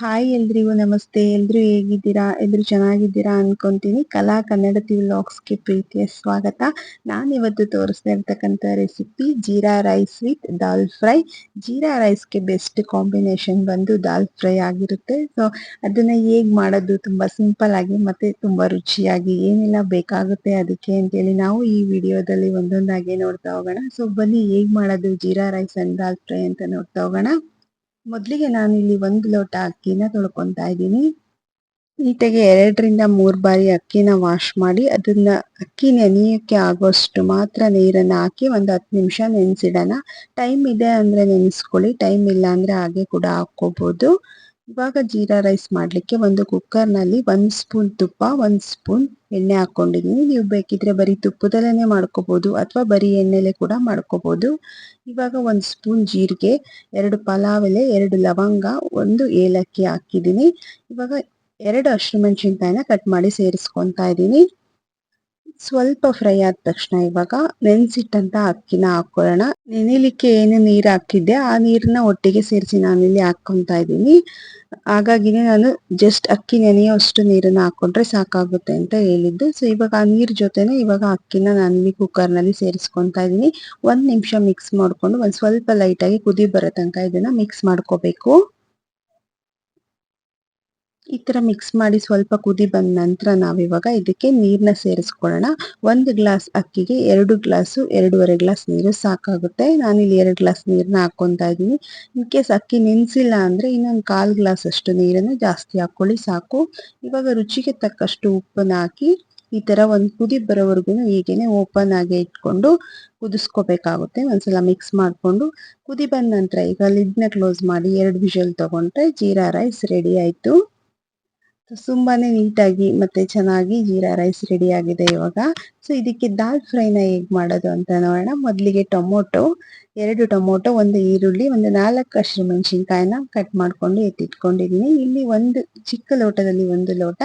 Hi ಎಲ್ರಿಗೂ, ನಮಸ್ತೆ. ಎಲ್ರು ಹೇಗಿದ್ದೀರಾ? ಎಲ್ರು ಚೆನ್ನಾಗಿದ್ದೀರಾ ಅನ್ಕೊಂತೀನಿ. ಕಲಾ ಕನ್ನಡ ವ್ಲಾಗ್ಸ್ಗೆ ಪ್ರೀತಿಯ ಸ್ವಾಗತ. ನಾನು ಇವತ್ತು ತೋರಿಸ್ತಾ ಇರ್ತಕ್ಕಂಥ recipe, jeera rice with dal fry. Jeera ರೈಸ್ಗೆ best combination ಬಂದು ದಾಲ್ ಫ್ರೈ ಆಗಿರುತ್ತೆ. ಸೊ ಅದನ್ನ ಹೇಗ್ ಮಾಡೋದು? ತುಂಬಾ ಸಿಂಪಲ್ ಆಗಿ ಮತ್ತೆ ತುಂಬಾ ರುಚಿಯಾಗಿ ಏನೆಲ್ಲ ಬೇಕಾಗುತ್ತೆ ಅದಕ್ಕೆ ಅಂತೇಳಿ ನಾವು ಈ ವಿಡಿಯೋದಲ್ಲಿ ಒಂದೊಂದಾಗಿ ನೋಡ್ತಾ ಹೋಗೋಣ. ಸೊ ಬನ್ನಿ, ಹೇಗ್ ಮಾಡೋದು? Jeera rice and dal fry ಅಂತ ನೋಡ್ತಾ ಹೋಗೋಣ. ಮೊದಲಿಗೆ ನಾನು ಇಲ್ಲಿ ಒಂದು ಲೋಟ ಅಕ್ಕಿನ ತೊಳ್ಕೊತಾ ಇದ್ದೀನಿ. ನೀಟಾಗಿ ಎರಡರಿಂದ ಮೂರು ಬಾರಿ ಅಕ್ಕಿನ ವಾಶ್ ಮಾಡಿ ಅದನ್ನ ಅಕ್ಕಿ ನೆನೆಯೋಕ್ಕೆ ಆಗೋಷ್ಟು ಮಾತ್ರ ನೀರನ್ನ ಹಾಕಿ ಒಂದು ಹತ್ತು ನಿಮಿಷ ನೆನೆಸಿಡೋಣ. ಟೈಮ್ ಇದೆ ಅಂದ್ರೆ ನೆನೆಸ್ಕೊಳ್ಳಿ ಟೈಮ್ ಇಲ್ಲ ಅಂದ್ರೆ ಹಾಗೆ ಕೂಡ ಹಾಕೋಬಹುದು ಇವಾಗ ಜೀರಾ ರೈಸ್ ಮಾಡ್ಲಿಕ್ಕೆ ಒಂದು ಕುಕ್ಕರ್ನಲ್ಲಿ ಒಂದ್ ಸ್ಪೂನ್ ತುಪ್ಪ, ಒಂದ್ ಸ್ಪೂನ್ ಎಣ್ಣೆ ಹಾಕೊಂಡಿದೀನಿ ನೀವು ಬೇಕಿದ್ರೆ ಬರೀ ತುಪ್ಪದಲ್ಲೇನೆ ಮಾಡ್ಕೋಬಹುದು ಅಥವಾ ಬರೀ ಎಣ್ಣೆಲೆ ಕೂಡ ಮಾಡ್ಕೋಬಹುದು ಇವಾಗ ಒಂದ್ ಸ್ಪೂನ್ ಜೀರಿಗೆ, ಎರಡು ಪಲಾವ್ ಎಲೆ ಎರಡು ಲವಂಗ, ಒಂದು ಏಲಕ್ಕಿ ಹಾಕಿದೀನಿ ಇವಾಗ ಎರಡು ಹಸಿರು ಮೆಣಸಿನ್ಕಾಯಿನ ಕಟ್ ಮಾಡಿ ಸೇರಿಸ್ಕೊಂತಾ ಇದ್ದೀನಿ. ಸ್ವಲ್ಪ ಫ್ರೈ ಆದ ತಕ್ಷಣ ಇವಾಗ ನೆನೆಸಿಟ್ಟಂತ ಅಕ್ಕಿನ ಹಾಕೊಳ್ಳೋಣ. ನೆನೆಲಿಕ್ಕೆ ಏನು ನೀರು ಹಾಕಿದ್ದೆ, ಆ ನೀರನ್ನ ಒಟ್ಟಿಗೆ ಸೇರಿಸಿ ನಾನಿಲ್ಲಿ ಹಾಕೊಂತ ಇದ್ದೀನಿ. ಹಾಗಾಗಿನೇ ನಾನು ಜಸ್ಟ್ ಅಕ್ಕಿ ನೆನೆಯೋಷ್ಟು ನೀರನ್ನ ಹಾಕೊಂಡ್ರೆ ಸಾಕಾಗುತ್ತೆ ಅಂತ ಹೇಳಿದ್ದು. ಸೊ ಇವಾಗ ಆ ನೀರ್ ಜೊತೆನೆ ಇವಾಗ ಅಕ್ಕಿನ ನಾನು ಕುಕ್ಕರ್ನಲ್ಲಿ ಸೇರಿಸ್ಕೊಂತ ಇದ್ದೀನಿ. ಒಂದ್ ನಿಮಿಷ ಮಿಕ್ಸ್ ಮಾಡ್ಕೊಂಡು ಒಂದ್ ಸ್ವಲ್ಪ ಲೈಟ್ ಆಗಿ ಕುದಿ ಬರೋ ತನಕ ಇದನ್ನ ಮಿಕ್ಸ್ ಮಾಡ್ಕೋಬೇಕು. ಈ ತರ ಮಿಕ್ಸ್ ಮಾಡಿ ಸ್ವಲ್ಪ ಕುದಿ ಬಂದ ನಂತರ ನಾವಿವಾಗ ಇದಕ್ಕೆ ನೀರನ್ನ ಸೇರಿಸ್ಕೊಳ್ಳೋಣ. ಒಂದು ಗ್ಲಾಸ್ ಅಕ್ಕಿಗೆ ಎರಡು ಗ್ಲಾಸು, ಎರಡೂವರೆ ಗ್ಲಾಸ್ ನೀರು ಸಾಕಾಗುತ್ತೆ. ನಾನಿಲ್ಲಿ ಎರಡು ಗ್ಲಾಸ್ ನೀರನ್ನ ಹಾಕೊಂತ ಇದ್ದೀನಿ. ಇನ್ ಕೇಸ್ ಅಕ್ಕಿ ನೆನೆಸಿಲ್ಲ ಅಂದ್ರೆ ಇನ್ನೊಂದು ಕಾಲು ಗ್ಲಾಸ್ ಅಷ್ಟು ನೀರನ್ನ ಜಾಸ್ತಿ ಹಾಕೊಳ್ಳಿ ಸಾಕು. ಇವಾಗ ರುಚಿಗೆ ತಕ್ಕಷ್ಟು ಉಪ್ಪನ್ನ ಹಾಕಿ ಈ ತರ ಒಂದು ಕುದಿ ಬರೋವರೆಗೂ ಹೀಗೇನೆ ಓಪನ್ ಆಗಿ ಇಟ್ಕೊಂಡು ಕುದಿಸ್ಕೋಬೇಕಾಗುತ್ತೆ. ಒಂದ್ಸಲ ಮಿಕ್ಸ್ ಮಾಡ್ಕೊಂಡು ಕುದಿ ಬಂದ ನಂತರ ಈಗ ಲಿಡ್ನ ಕ್ಲೋಸ್ ಮಾಡಿ ಎರಡು ವಿಷಲ್ ತಗೊಂಡ್ರೆ ಜೀರಾ ರೈಸ್ ರೆಡಿ ಆಯ್ತು. ತುಂಬಾನೇ ನೀಟಾಗಿ ಮತ್ತೆ ಚೆನ್ನಾಗಿ ಜೀರಾ ರೈಸ್ ರೆಡಿ ಆಗಿದೆ ಇವಾಗ. ಸೊ ಇದಕ್ಕೆ ದಾಲ್ ಫ್ರೈನ ಹೇಗ್ ಮಾಡೋದು ಅಂತ ನೋಡೋಣ. ಮೊದಲಿಗೆ ಟೊಮೊಟೊ, ಎರಡು ಟೊಮೊಟೊ, ಒಂದು ಈರುಳ್ಳಿ, ಒಂದು ನಾಲ್ಕು ಹಸಿರು ಮೆಣಸಿನ್ಕಾಯಿನ ಕಟ್ ಮಾಡ್ಕೊಂಡು ಎತ್ತಿಟ್ಕೊಂಡಿದೀನಿ. ಇಲ್ಲಿ ಒಂದು ಚಿಕ್ಕ ಲೋಟದಲ್ಲಿ ಒಂದು ಲೋಟ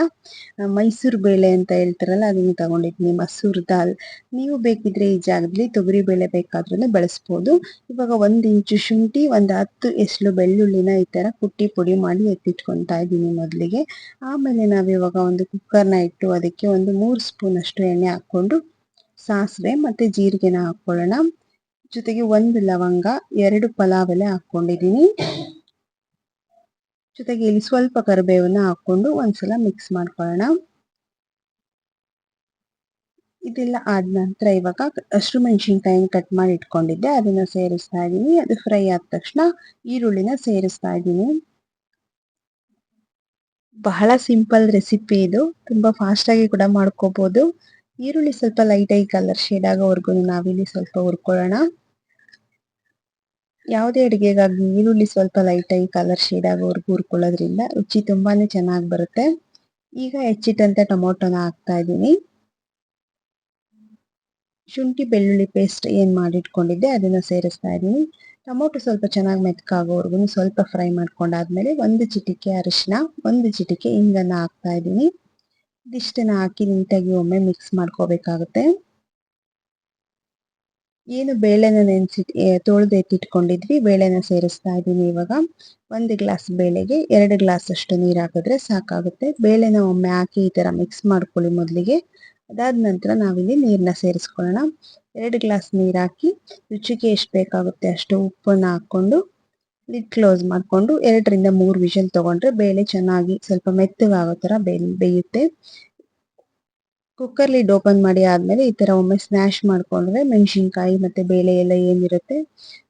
ಮೈಸೂರು ಬೇಳೆ ಅಂತ ಹೇಳ್ತಾರಲ್ಲ, ಅದನ್ನು ತಗೊಂಡಿದ್ದೀನಿ ಮಸೂರ್ ದಾಲ್. ನೀವು ಬೇಕಿದ್ರೆ ಈ ಜಾಗದಲ್ಲಿ ತೊಗರಿ ಬೇಳೆ ಬೇಕಾದ್ರೂ ಬಳಸ್ಬೋದು. ಇವಾಗ ಒಂದು ಇಂಚು ಶುಂಠಿ, ಒಂದು ಹತ್ತು ಎಸ್ಲು ಬೆಳ್ಳುಳ್ಳಿನ ಈ ತರ ಕುಟ್ಟಿ ಪುಡಿ ಮಾಡಿ ಎತ್ತಿಟ್ಕೊತಾ ಇದ್ದೀನಿ ಮೊದಲಿಗೆ. ಆಮೇಲೆ ನಾವಿವಾಗ ಒಂದು ಕುಕ್ಕರ್ನ ಇಟ್ಟು ಅದಕ್ಕೆ ಒಂದು ಮೂರು ಸ್ಪೂನ್ ಅಷ್ಟು ಎಣ್ಣೆ ಹಾಕ್ಕೊಂಡು ಸಾಸಿವೆ ಮತ್ತೆ ಜೀರಿಗೆನ ಹಾಕೊಳ್ಳೋಣ. ಜೊತೆಗೆ ಒಂದು ಲವಂಗ, ಎರಡು ಪಲಾವ್ ಎಲೆ ಹಾಕೊಂಡಿದೀನಿ ಜೊತೆಗೆ ಇಲ್ಲಿ ಸ್ವಲ್ಪ ಕರಿಬೇವನ್ನ ಹಾಕೊಂಡು ಒಂದ್ಸಲ ಮಿಕ್ಸ್ ಮಾಡ್ಕೊಳ್ಳೋಣ. ಇದೆಲ್ಲ ಆದ ನಂತರ ಇವಾಗ ಹಸಿರು ಮೆಣಸಿನ್ಕಾಯಿನ ಕಟ್ ಮಾಡಿ ಇಟ್ಕೊಂಡಿದ್ದೆ, ಅದನ್ನ ಸೇರಿಸ್ತಾ ಇದ್ದೀನಿ. ಅದು ಫ್ರೈ ಆದ ತಕ್ಷಣ ಈರುಳ್ಳಿನ ಸೇರಿಸ್ತಾ ಇದ್ದೀನಿ. ಬಹಳ ಸಿಂಪಲ್ ರೆಸಿಪಿ ಇದು. ತುಂಬಾ ಫಾಸ್ಟ್ ಆಗಿ ಕೂಡ ಮಾಡ್ಕೋಬಹುದು ಈರುಳ್ಳಿ ಸ್ವಲ್ಪ ಲೈಟ್ ಆಗಿ ಕಲರ್ ಶೇಡ್ ಆಗೋವರೆಗೂ ನಾವಿಲ್ಲಿ ಸ್ವಲ್ಪ ಹುರ್ಕೊಳ್ಳೋಣ. ಯಾವುದೇ ಅಡಿಗೆಗಾಗಿ ಈರುಳ್ಳಿ ಸ್ವಲ್ಪ ಲೈಟ್ ಆಗಿ ಕಲರ್ ಶೇಡ್ ಆಗೋವರೆಗೂ ಹುರ್ಕೊಳ್ಳೋದ್ರಿಂದ ರುಚಿ ತುಂಬಾನೇ ಚೆನ್ನಾಗಿ ಬರುತ್ತೆ. ಈಗ ಹೆಚ್ಚಿಟ್ಟಂತ ಟೊಮೊಟೊನ ಹಾಕ್ತಾ ಇದ್ದೀನಿ. ಶುಂಠಿ, ಬೆಳ್ಳುಳ್ಳಿ ಪೇಸ್ಟ್ ಏನ್ ಮಾಡಿಟ್ಕೊಂಡಿದ್ದೆ, ಅದನ್ನ ಸೇರಿಸ್ತಾ ಇದೀನಿ ಟೊಮೊಟೊ ಸ್ವಲ್ಪ ಚೆನ್ನಾಗಿ ಮೆತ್ಕಾಗೋವರೆಗೂ ಸ್ವಲ್ಪ ಫ್ರೈ ಮಾಡ್ಕೊಂಡಾದ್ಮೇಲೆ ಒಂದು ಚಿಟಿಕೆ ಅರಿಶಿನ ಒಂದು ಚಿಟಿಕೆ ಇಂಗನ್ನ ಹಾಕ್ತಾ ಇದ್ದೀನಿ. ಇದಿಷ್ಟನ್ನ ಹಾಕಿ ನೀಟಾಗಿ ಒಮ್ಮೆ ಮಿಕ್ಸ್ ಮಾಡ್ಕೋಬೇಕಾಗುತ್ತೆ. ಏನು ಬೇಳೆನ ನೆನೆಸಿ ತೊಳೆದು ಎತ್ತಿಟ್ಕೊಂಡಿದ್ವಿ ಬೇಳೆನ ಸೇರಿಸ್ತಾ ಇದ್ದೀನಿ ಇವಾಗ. ಒಂದು ಗ್ಲಾಸ್ ಬೇಳೆಗೆ ಎರಡು ಗ್ಲಾಸ್ ಅಷ್ಟು ನೀರು ಹಾಕಿದ್ರೆ ಸಾಕಾಗುತ್ತೆ. ಬೇಳೆನ ಒಮ್ಮೆ ಹಾಕಿ ಈ ತರ ಮಿಕ್ಸ್ ಮಾಡ್ಕೊಳ್ಳಿ ಮೊದಲಿಗೆ. ಅದಾದ ನಂತರ ನಾವಿಲ್ಲಿ ನೀರನ್ನ ಸೇರಿಸ್ಕೊಳ್ಳೋಣ. ಎರಡು ಗ್ಲಾಸ್ ನೀರು ಹಾಕಿ, ರುಚಿಗೆ ಎಷ್ಟು ಬೇಕಾಗುತ್ತೆ ಅಷ್ಟು ಉಪ್ಪನ್ನ ಹಾಕೊಂಡು ಲಿಡ್ ಕ್ಲೋಸ್ ಮಾಡಿಕೊಂಡು, ಎರಡರಿಂದ ಮೂರು ವಿಷಲ್ ತಗೊಂಡ್ರೆ ಬೇಳೆ ಚೆನ್ನಾಗಿ ಸ್ವಲ್ಪ ಮೆತ್ತಗಾಗೋ ಥರ ಬೇಯುತ್ತೆ. ಕುಕ್ಕರ್ ಲಿಡ್ ಓಪನ್ ಮಾಡಿ ಆದಮೇಲೆ ಈ ತರ ಒಮ್ಮೆ ಸ್ಮ್ಯಾಶ್ ಮಾಡ್ಕೊಂಡ್ರೆ ಮೆಣಸಿನ್ಕಾಯಿ ಮತ್ತೆ ಬೇಳೆ ಎಲ್ಲ ಏನಿರುತ್ತೆ,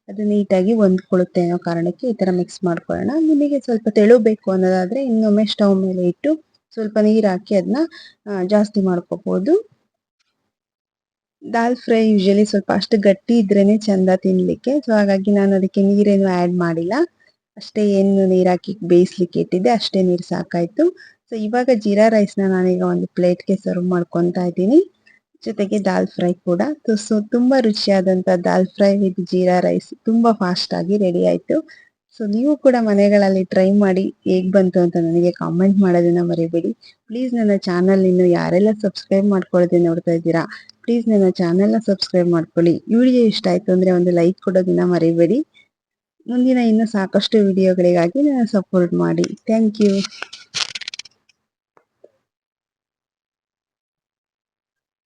ಅದು ನೀಟಾಗಿ ಹೊಂದ್ಕೊಳ್ಳುತ್ತೆ ಅನ್ನೋ ಕಾರಣಕ್ಕೆ ಈ ತರ ಮಿಕ್ಸ್ ಮಾಡ್ಕೊಳ್ಳೋಣ. ನಿಮಗೆ ಸ್ವಲ್ಪ ತೆಳು ಬೇಕು ಅನ್ನೋದಾದ್ರೆ ಇನ್ನೊಮ್ಮೆ ಸ್ಟವ್ ಮೇಲೆ ಇಟ್ಟು ಸ್ವಲ್ಪ ನೀರ್ ಹಾಕಿ ಅದನ್ನ ಜಾಸ್ತಿ ಮಾಡ್ಕೋಬಹುದು ದಾಲ್ ಫ್ರೈ ಯೂಶಲಿ ಸ್ವಲ್ಪ ಅಷ್ಟು ಗಟ್ಟಿ ಇದ್ರೇನೆ ಚಂದ ತಿನ್ಲಿಕ್ಕೆ ಸೊ ಹಾಗಾಗಿ ನಾನು ಅದಕ್ಕೆ ನೀರೇನು ಆಡ್ ಮಾಡಿಲ್ಲ. ಅಷ್ಟೇ ಏನು ನೀರ್ ಹಾಕಿ ಬೇಯಿಸ್ಲಿಕ್ಕೆ ಇಟ್ಟಿದ್ದೆ, ಅಷ್ಟೇ ನೀರ್ ಸಾಕಾಯ್ತು. ಸೊ ಇವಾಗ ಜೀರಾ ರೈಸ್ನ ನಾನೀಗ ಒಂದು ಪ್ಲೇಟ್ಗೆ ಸರ್ವ್ ಮಾಡ್ಕೊತಾ ಇದ್ದೀನಿ. ಜೊತೆಗೆ ದಾಲ್ ಫ್ರೈ ಕೂಡ. ಸೊ ತುಂಬಾ ರುಚಿಯಾದಂತ dal fry with jeera rice ತುಂಬಾ ಫಾಸ್ಟ್ ಆಗಿ ರೆಡಿ ಆಯ್ತು. ಸೊ ನೀವು ಕೂಡ ಮನೆಗಳಲ್ಲಿ ಟ್ರೈ ಮಾಡಿ ಹೇಗ್ ಬಂತು ಅಂತ ನನಗೆ ಕಾಮೆಂಟ್ ಮಾಡೋದನ್ನ ಮರಿಬೇಡಿ. ಪ್ಲೀಸ್ ನನ್ನ ಚಾನಲ್ ಇನ್ನು ಯಾರೆಲ್ಲ ಸಬ್ಸ್ಕ್ರೈಬ್ ಮಾಡ್ಕೊಳ್ಳೋದೇ ನೋಡ್ತಾ ಇದ್ದೀರಾ ಪ್ಲೀಸ್ ನನ್ನ ಚಾನೆಲ್ನ ಸಬ್ಸ್ಕ್ರೈಬ್ ಮಾಡ್ಕೊಳ್ಳಿ. ವಿಡಿಯೋ ಇಷ್ಟ ಆಯ್ತು ಅಂದ್ರೆ ಒಂದು ಲೈಕ್ ಕೊಡೋದನ್ನ ಮರಿಬೇಡಿ. ಮುಂದಿನ ಇನ್ನೂ ಸಾಕಷ್ಟು ವಿಡಿಯೋಗಳಿಗಾಗಿ ನನ್ನ ಸಪೋರ್ಟ್ ಮಾಡಿ. Thank you